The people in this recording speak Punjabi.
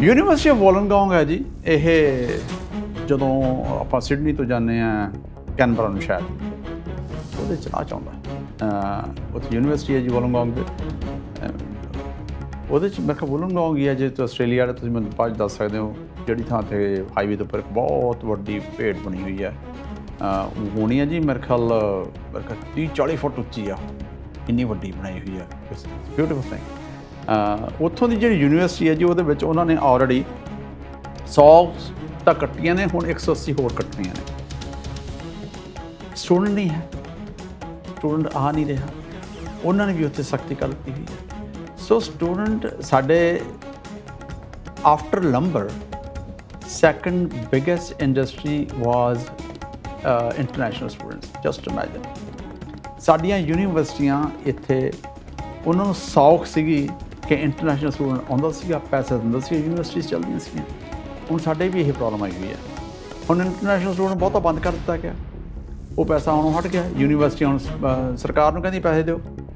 ਯੂਨੀਵਰਸਿਟੀ ਆਫ ਵੋਲਨਗੋਂਗ ਹੈ ਜੀ। ਇਹ ਜਦੋਂ ਆਪਾਂ ਸਿਡਨੀ ਤੋਂ ਜਾਂਦੇ ਆ ਕੈਨਬਰਾ ਨੂੰ ਸ਼ਾਇਦ। ਉਹਦੇ ਚ ਆ ਚਾਹੁੰਦਾ ਉੱਥੇ ਯੂਨੀਵਰਸਿਟੀ ਹੈ ਜੀ ਵੋਲਨਗੋਂਗ ਦੇ। ਉਹਦੇ ਚ ਮੈਂ ਕਿਹਾ ਵੋਲਨਗੋਂਗ ਹੀ ਹੈ, ਜੇ ਤੁਸੀਂ ਆਸਟ੍ਰੇਲੀਆ ਦੇ ਤੁਸੀਂ ਮੈਨੂੰ ਬਾਅਦ 'ਚ ਦੱਸ ਸਕਦੇ ਹੋ, ਜਿਹੜੀ ਥਾਂ ਤੇ ਹਾਈਵੇ ਦੇ ਉੱਪਰ ਇੱਕ ਬਹੁਤ ਵੱਡੀ ਭੇਡ ਬਣੀ ਹੋਈ ਹੈ। ਅਹ ਹੋਣੀ ਹੈ ਜੀ, ਮੇਰੇ ਖਿਆਲ ਮੇਰੇ ਖਿਆਲ 30 40 ਫੁੱਟ ਉੱਚੀ ਆ। ਇੰਨੀ ਵੱਡੀ ਬਣਾਈ ਹੋਈ ਹੈ। ਬਿਊਟੀਫੁਲ ਥਿੰਗ ਉੱਥੋਂ ਦੀ ਜਿਹੜੀ ਯੂਨੀਵਰਸਿਟੀ ਹੈ ਜੀ ਉਹਦੇ ਵਿੱਚ ਉਹਨਾਂ ਨੇ ਆਲਰੇਡੀ 100 ਤਾਂ ਕੱਟੀਆਂ ਨੇ ਹੁਣ 180 ਹੋਰ ਕੱਟਣੀਆਂ ਨੇ। ਸਟੂਡੈਂਟ ਨਹੀਂ ਹੈ। ਸਟੂਡੈਂਟ ਆ ਨਹੀਂ ਰਿਹਾ। ਉਹਨਾਂ ਨੇ ਵੀ ਉੱਥੇ ਸਖਤੀ ਕਰ ਦਿੱਤੀ ਹੋਈ ਹੈ। ਸੋ ਸਟੂਡੈਂਟ ਸਾਡੇ after number second biggest industry was uh, international students just imagine. ਸਾਡੀਆਂ ਯੂਨੀਵਰਸਿਟੀਆਂ ਇੱਥੇ ਉਹਨਾਂ ਨੂੰ ਸੌਖ ਸੀਗੀ ਕਿ ਇੰਟਰਨੈਸ਼ਨਲ ਸਟੂਡੈਂਟ ਆਉਂਦਾ ਸੀਗਾ, ਪੈਸਾ ਦਿੰਦਾ ਸੀ ਯੂਨੀਵਰਸਿਟੀਆਂ ਚੱਲਦੀਆਂ ਸੀਗੀਆਂ। ਹੁਣ ਸਾਡੇ ਵੀ ਇਹ ਪ੍ਰੋਬਲਮ ਆਈ ਹੋਈ ਹੈ। ਹੁਣ ਇੰਟਰਨੈਸ਼ਨਲ ਸਟੂਡੈਂਟ ਬਹੁਤਾ ਬੰਦ ਕਰ ਦਿੱਤਾ ਗਿਆ। ਉਹ ਪੈਸਾ ਆਉਣੋਂ ਹਟ ਗਿਆ। ਯੂਨੀਵਰਸਿਟੀ ਹੁਣ ਸਰਕਾਰ ਨੂੰ ਕਹਿੰਦੀ ਪੈਸੇ ਦਿਓ।